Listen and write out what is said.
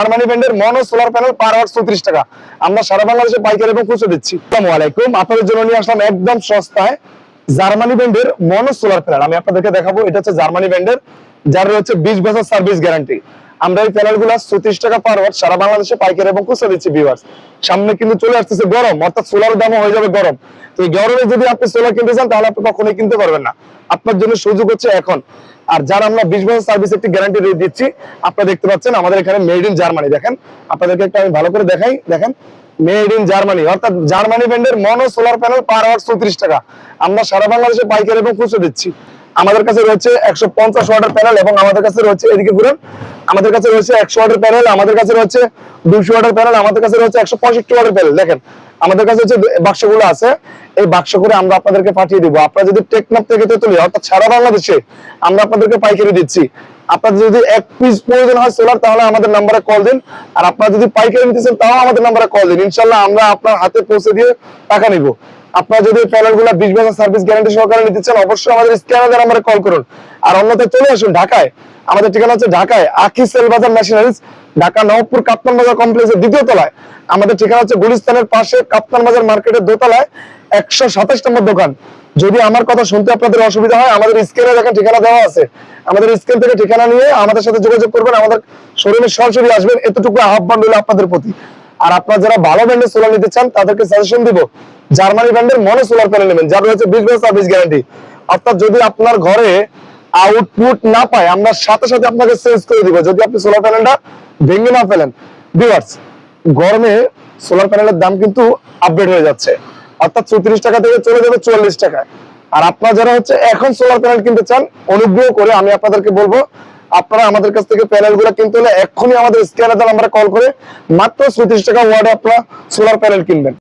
Germany ব্র্যান্ডের mono solar panel পার চৌত্রিশ টাকা। আমরা সারা বাংলাদেশে পাইকারি দিচ্ছি। একদম সস্তায় জার্মানি ব্র্যান্ডের মনো সোলার আমি আপনাদেরকে দেখাবো, এটা হচ্ছে জার্মানি ব্র্যান্ডের যার রয়েছে বিশ বছর সার্ভিস গ্যারান্টি আমরা এই প্যানেলগুলা চৌত্রিশ টাকা পার ওয়াট সারা বাংলাদেশে পাইকারি এবং খুচরো দিচ্ছি ভিউয়ার্স সামনে কিন্তু চলে আসতেছে গরম, অর্থাৎ সোলার দামও হয়ে যাবে গরম। তো গরমে যদি আপনি সোলার কিনতে চান, তাহলে আপনি কখনোই কিনতে পারবেন না। আপনার জন্য সুযোগ হচ্ছে এখন। আর যারা আমরা বিশ বছর সার্ভিস একটি গ্যারান্টি দিচ্ছি, আপনারা দেখতে পাচ্ছেন আমাদের এখানে মেড ইন জার্মানি দেখেন। আপনাদেরকে একটু আমি ভালো করে দেখাই, দেখেন। মেড ইন জার্মানি অর্থাৎ জার্মানি ব্র্যান্ডের mono solar panel per hour চৌত্রিশ টাকা। আমরা সারা বাংলাদেশে পাইকারি এবং খুচরো দিচ্ছি। আমাদের কাছে রয়েছে একশো পঞ্চাশ ওয়াটের প্যানেল এবং আমাদের কাছে রয়েছে, এদিকে ঘুরেন আমাদের কাছে রয়েছে একশো ওয়াটের প্যানেল আমাদের কাছে রয়েছে দুশো ওয়াটের প্যানেল আমাদের কাছে রয়েছে একশো পঁয়ষট্টি ওয়াটের প্যানেল দেখেন, আমাদের কাছে হচ্ছে বাক্সগুলো আছে, এই বাক্স করে আমরা আপনাদেরকে পাঠিয়ে দিব। আপনারা যদি টেকনাফ থেকে তেতুলিয়া, অর্থাৎ সারা বাংলাদেশে আমরা আপনাদেরকে পাইকারি দিচ্ছি। আপনাদের যদি এক পিস প্রয়োজন হয় সোলার তাহলে আমাদের নাম্বারে কল দিন। আর আপনারা যদি পাইকারি নিতেছেন তাও আমাদের নাম্বারে কল দিন। ইনশাল্লাহ আমরা আপনার হাতে পৌঁছে দিয়ে টাকা নিব। আপনারা যদি প্যানেলগুলা বিশ বছর সার্ভিস গ্যারান্টি সহকারে নিতে চান, অবশ্যই আমাদের স্ক্যানার নাম্বারে কল করুন। আর অন্যথায় চলে আসুন ঢাকায়। আমাদের ঠিকানা হচ্ছে ঢাকায় আখি সেল বাজার ন্যাশনালিস ঢাকা নবপুর কাপ্তান বাজার কমপ্লেক্সের দ্বিতীয় তলায়। আমাদের ঠিকানা হচ্ছে গুলিস্তানের পাশে কাপ্তান বাজার মার্কেটের দোতলায় একশো সাতাশ নম্বর দোকান। যদি আমার কথা শুনতে আপনাদের অসুবিধা হয়, আমাদের স্ক্রিনে দেখেন ঠিকানা দেওয়া আছে। আমাদের স্ক্রিন থেকে ঠিকানা নিয়ে আমাদের সাথে যোগাযোগ করবেন, আমাদের শোরুমে সরাসরি আসবেন। এতটুকু আহ্বান রইল আপনাদের প্রতি। আর আপনারা যারা ভালো ব্র্যান্ডের সোলার নিতে চান, তাদেরকে সাজেশন দিব। জার্মানি ব্র্যান্ডের মনো সোলার প্যানেল নেবেন, যার রয়েছে বিশ বছর সার্ভিস গ্যারান্টি অর্থাৎ যদি আপনার ঘরে আউটপুট না পায়, আমরা সাথে সাথে আপনাকে চেঞ্জ করে দিব। যদি আপনি সোলার প্যানেলটা ভেঙে না ফেলেন ভিউয়ার্স গরমে সোলার প্যানেলের দাম কিন্তু আপডেট হয়ে যাচ্ছে। অর্থাৎ চৌত্রিশ টাকা থেকে চলে যাবে চুয়াল্লিশ টাকায়। আর আপনারা যারা হচ্ছে এখন সোলার প্যানেল কিনতে চান, অনুগ্রহ করে আমি আপনাদেরকে বলব, আপনারা আমাদের কাছ থেকে প্যানেলগুলো কিনতে হলে এক্ষুনি আমাদের স্ক্যানার আমরা কল করে মাত্র চৌত্রিশ টাকা ওয়ার্ডে আপনারা সোলার প্যানেল কিনবেন।